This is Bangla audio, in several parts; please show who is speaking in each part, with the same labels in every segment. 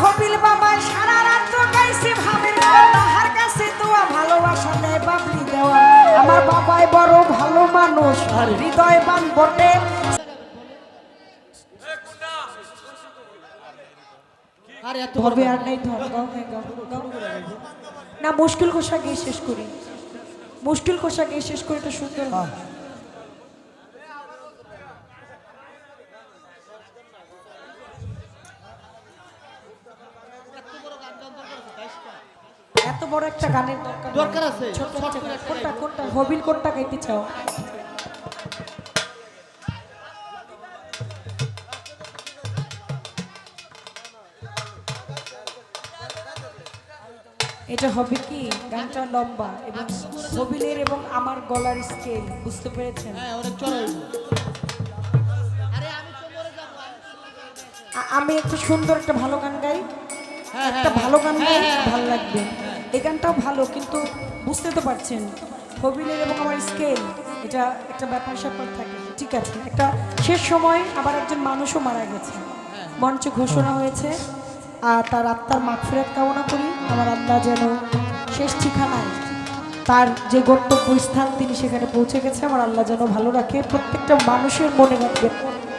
Speaker 1: হবিল বাবা সারা রাত গাইছে ভাবের তাহার কাছে দোয়া ভালোবাসা নেয় বাবলি দেওয়া। আমার বাবাই বড় ভালো মানুষ হৃদয়বান বটে। ধরবে আর নেই ধর গাও, গাও, গাও। না মুশকিল কোষা গিয়ে শেষ করি। মুশকিল কোষা গিয়ে শেষ করি এটা সুন্দর। হয়। এত বড় একটা গানের দরকার
Speaker 2: আছে।
Speaker 1: কোনটা কোনটা? হবিল কোনটা গাইতে চাও? এটা হবে কি? গানটা লম্বা এবং হবিলের এবং আমার গলার স্কেল বুঝতে পেরেছেন?
Speaker 2: হ্যাঁ আমি
Speaker 1: একটা সুন্দর একটা ভালো গান গাই।
Speaker 2: হ্যাঁ
Speaker 1: একটা ভালো গান গাই
Speaker 2: হ্যাঁ, হ্যাঁ,
Speaker 1: ভালো লাগবে। এই গানটাও ভালো কিন্তু বুঝতে তো পারছেন হবিলের এবং আমার স্কেল এটা একটা ব্যাপার স্যাপার থাকে। ঠিক আছে একটা শেষ সময় আবার একজন মানুষও মারা গেছে। মঞ্চে ঘোষণা হয়েছে আর তার আত্মার মাগফিরাত কামনা করি আমার আল্লাহ যেন শেষ ঠিকানায় তার যে গন্তব্য স্থান তিনি সেখানে পৌঁছে গেছে আমার আল্লাহ যেন ভালো রাখে। প্রত্যেকটা মানুষের মনে রাখবেন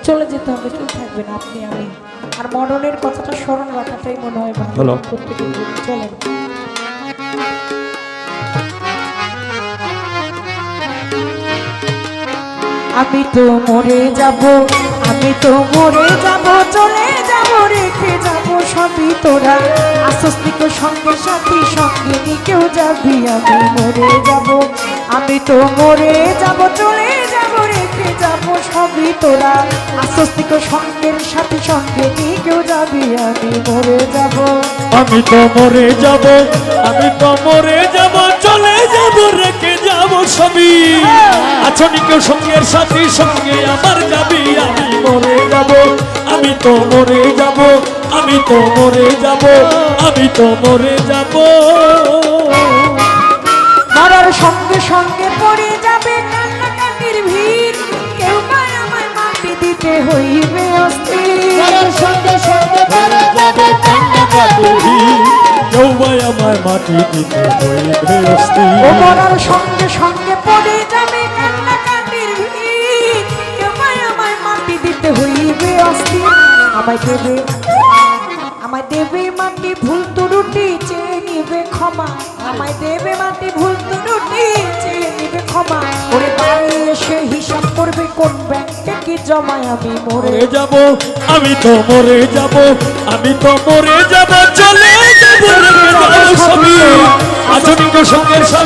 Speaker 1: চলে যেতে হবে চলে থাকবেন আপনি আমি। আর মরণের কথাটা স্মরণ রাখাটাই মনে হয় ভালো। প্রত্যেকের চলেন আমি তো মরে যাব, আমি তো মরে যাব, চলে যাব, রেখে যাব সবই তোরা। আশ্বস্তিক সঙ্গে সাথী, সঙ্গে নিকেও যাবি, আমি মরে যাব, আমি তো মরে যাব, চলে যাব, রেখে যাব সবই তোরা। আশ্বস্তিক সঙ্গের সাথে, সঙ্গে নিকেও যাবি, আমি মরে যাব।
Speaker 3: আমি তো মরে যাব, আমি তো মরে যাব সবই আছনি কেউ সঙ্গের সাথী? সঙ্গে আমার যাবি আমি মরে যাব আমি তো মরে যাব আমি তো মরে যাব আমি তো মরে যাব।
Speaker 1: মরার সঙ্গে সঙ্গে পড়ে যাবে কান্নাকাটির ভিড়। কেউ আমায় মাটি দিতে হইবে অস্থির।
Speaker 2: মরার সঙ্গে সঙ্গে পড়ে যাবে কান্নাকাটি
Speaker 3: কেউ ভাই আমার মাটি দিতে হইবে
Speaker 1: ও মরার সঙ্গে সঙ্গে পড়ে যাবে কান্নাকাটির ভিড় কেউ পায় আমায় মাটি দিতে হইবে আমায় দেবে আমায় দেবে মাটি ভুল ত্রুটি চেয়ে নিবে ক্ষমা। আমায় দেবে মাটি ভুল ত্রুটি চেয়ে নিবে ক্ষমা। ওরে বাড়ি এসে হিসাব করবে কোন ব্যাংকে কি জমায় আমি মরে
Speaker 3: যাব আমি তো মরে যাব আমি তো মরে যাব চলে যাব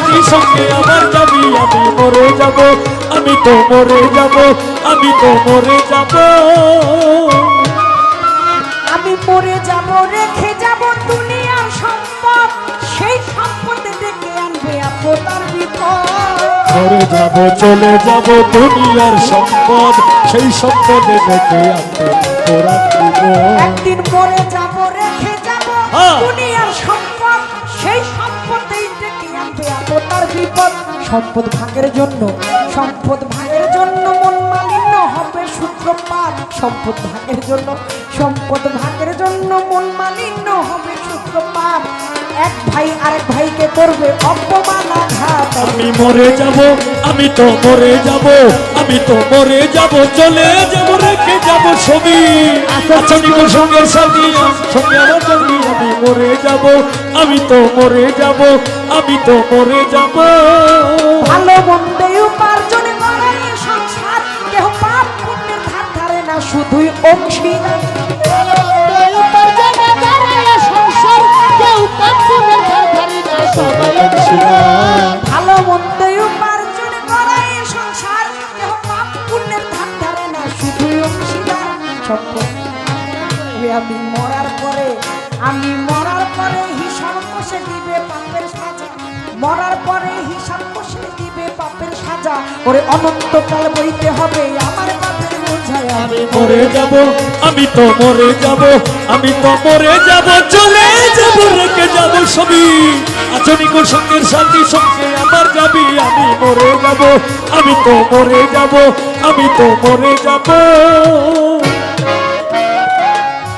Speaker 3: সঙ্গের সঙ্গে আমার যাবি আমি মরে যাব আমি তো মরে যাব আমি তো মরে যাব।
Speaker 1: আমি মরে যাব রেখে যাব দুনিয়ার সম্পদ সেই সম্পদে ডেকে আনবে আপনার বিপদ
Speaker 3: মরে যাব চলে যাব দুনিয়ার সম্পদ সেই সম্পদে দেখে আনতে তোরা দিব
Speaker 1: একদিন মরে যাব রেখে যাব সম্পদ ভাগের জন্য, সম্পদ ভাগের জন্য মন মালিন্য হবে সূত্রপাত। সম্পদ ভাগের জন্য, সম্পদ ভাগের জন্য মন মালিন্য হবে সূত্রপাত। এক ভাই আরেক ভাইকে করবে অপমান আঘাত।
Speaker 3: আমি মরে যাব, আমি তো মরে যাব। আমি তো মরে যাব চলে যাব রেখে যাব ছবি। আচনিক সঙ্গে সাথী সঙ্গে আমার সঙ্গী আমি মরে যাব আমি তো মরে যাব আমি তো মরে যাব।
Speaker 1: ভালো মন্দে উপার্জন
Speaker 2: করে সংসার
Speaker 1: কেহ পাপ পুণ্যের ধার ধারে না শুধুই অংশীদার কষে দিবে পাপের সাজা। মরার পরে হিসাব কষে দিবে পাপের সাজা। ওরে অনন্তকাল বইতে হবে আমার পাপের বোঝায় আমি
Speaker 3: মরে যাব, আমি তো মরে যাব, আমি তো মরে যাব, চলে যাব, রেখে যাব ছবি আচনিক সঙ্গের সাথী, সঙ্গে আমার যাবি আমি মরে যাব, আমি তো মরে যাব, আমি তো মরে যাব।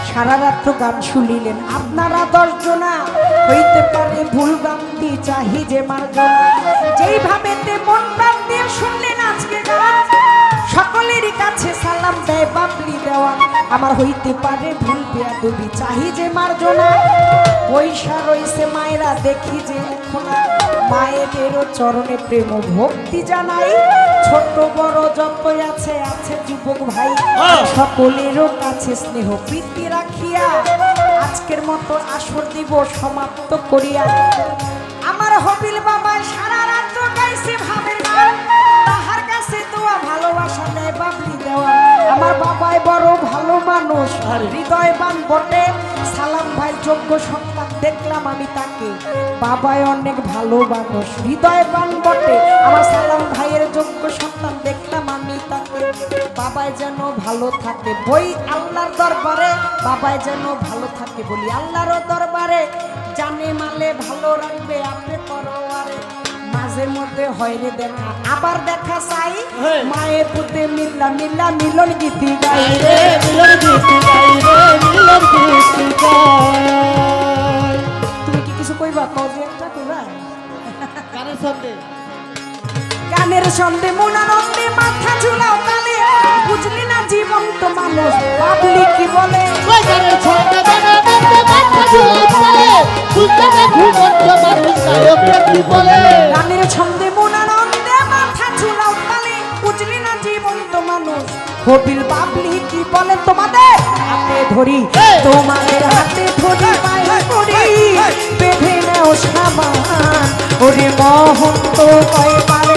Speaker 1: সারা রাত্র গান শুনিলেন, আপনারা দশ জনা হইতে পারে ভুল গানটি চাহি যে মার্জনা যেইভাবে তে মন প্রাণ দিয়ে শুনলেন আজকে গান সকলেরই কাছে সালাম দেয় বাবলি দেওয়া। আমার হইতে পারে ভুল বেয়াদবি চাহি যে মার্জনা পয়সা রইছে মায়েরা দেখি যে খোনা মায়েদেরও চরণে প্রেম ভক্তি জানাই। ছোট বড় যতই আছে আছে যুবক ভাই।
Speaker 3: হ্যাঁ।
Speaker 1: সকলেরও কাছে স্নেহ প্রীতি রাখিয়া আজকের মতো আসর দিব সমাপ্ত করিয়া। আমার হবিল বাবা সারা রাত্র গাইছে ভাবের গান তাহার কাছে দোয়া ভালোবাসা দেয় বাবলি দেওয়া। আমার বাবাই বড় ভালো মানুষ হৃদয়বান বটে। সালাম ভাই, যোগ্য সন্তান দেখলাম আমি তাকে। বাবাই অনেক ভালো মানুষ, হৃদয়বান বটে। আমার সালাম ভাইয়ের যোগ্য সন্তান দেখলাম আমি তাকে। বাবাই যেন ভালো থাকে, বই আল্লাহর দরবারে বাবাই যেন ভালো থাকে বলি আল্লাহর দরবারে জানে মালে ভালো রাখবে আপনি পরোয়ারে মাঝে মধ্যে হয়রে দেখা আবার দেখা চাই।
Speaker 2: হ্যাঁ।
Speaker 1: মায়ের পুতে মিল্লা মিল্লা মিলন গীতি গাই
Speaker 2: গাই রে। মিলন গীতি গাই রে মিলন গীতি গাই
Speaker 1: তুমি কি কিছু কইবা? কবে একটা কইবা?
Speaker 2: গানের সঙ্গে
Speaker 1: গানের সন্ধে মনানন্দে মাথা ঝুলাও তালে। বুঝলি না জীবন্ত মানুষ বাবলি কি বলে?
Speaker 2: গানের মাথা না মানুষ গায়করা কি বলে?
Speaker 1: মনানন্দে মাথা ঝুলাও তালে। বুঝলি না মানুষ বাবলি কি বলে তোমাদের? হাতে ধরি তোমাদের হাতে ধরি পায়ে পড়ি। বেঁধে নেও সামান ওরে মহন্ত ভয়ঙ্কর বিমান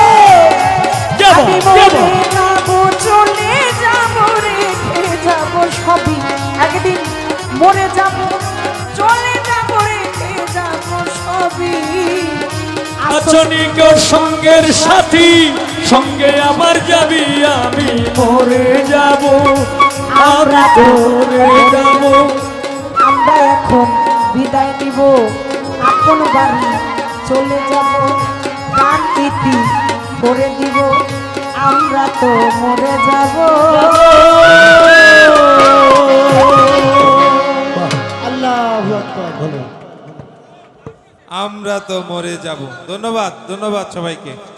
Speaker 3: আচনিকের সঙ্গের সাথী সঙ্গে আবার যাবি আমি মরে যাব আমরা মরে যাব।
Speaker 1: আমরা এখন বিদায় নিব আপন বাড়ি চলে যাব গান ইতি করে দিব আমরা তো মরে যাব।
Speaker 2: আল্লাহু আকবার।
Speaker 4: আমরা তো মরে যাব। ধন্যবাদ ধন্যবাদ সবাইকে।